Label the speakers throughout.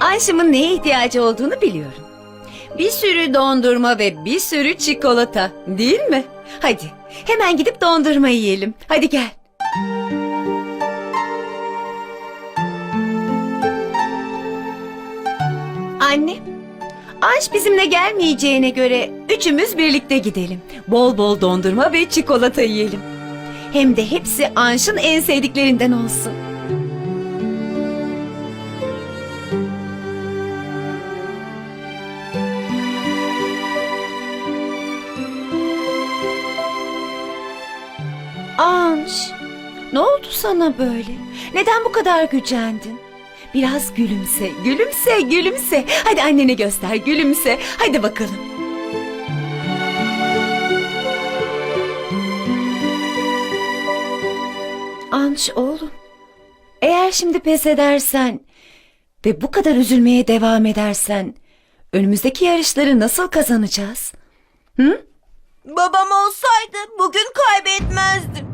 Speaker 1: Ayşım'ın neye ihtiyacı olduğunu biliyorum. Bir sürü dondurma ve bir sürü çikolata değil mi? Hadi hemen gidip dondurma yiyelim. Hadi gel. Anne, Anş bizimle gelmeyeceğine göre üçümüz birlikte gidelim. Bol bol dondurma ve çikolata yiyelim. Hem de hepsi Anş'ın en sevdiklerinden olsun. Anş, ne oldu sana böyle? Neden bu kadar gücendin? Biraz gülümse, gülümse, gülümse. Hadi annene göster, gülümse. Hadi bakalım. Anş oğlum, eğer şimdi pes edersen ve bu kadar üzülmeye devam edersen önümüzdeki yarışları nasıl kazanacağız? Hı?
Speaker 2: Babam olsaydı bugün kaybetmezdim.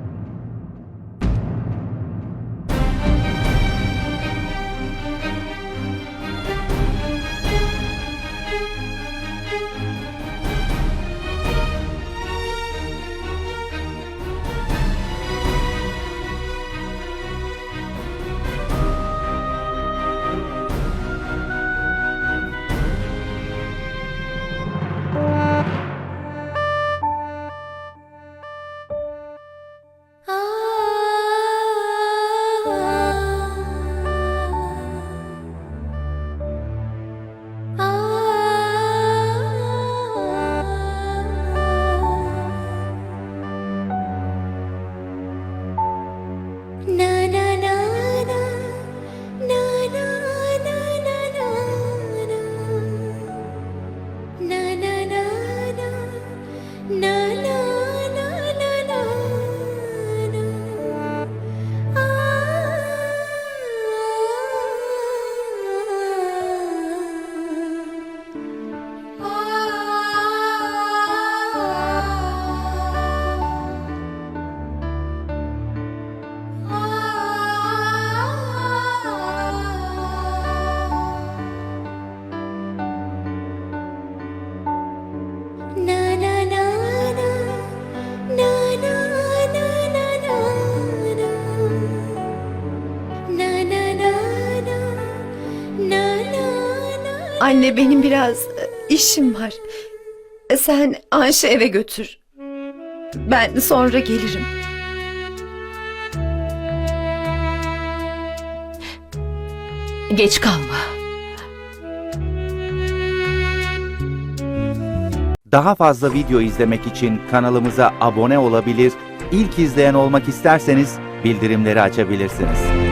Speaker 1: Anne benim biraz e, işim var. E, Sen Anş'ı eve götür. Ben sonra gelirim. Geç kalma.
Speaker 3: Daha fazla video izlemek için kanalımıza abone olabilir, ilk izleyen olmak isterseniz bildirimleri açabilirsiniz.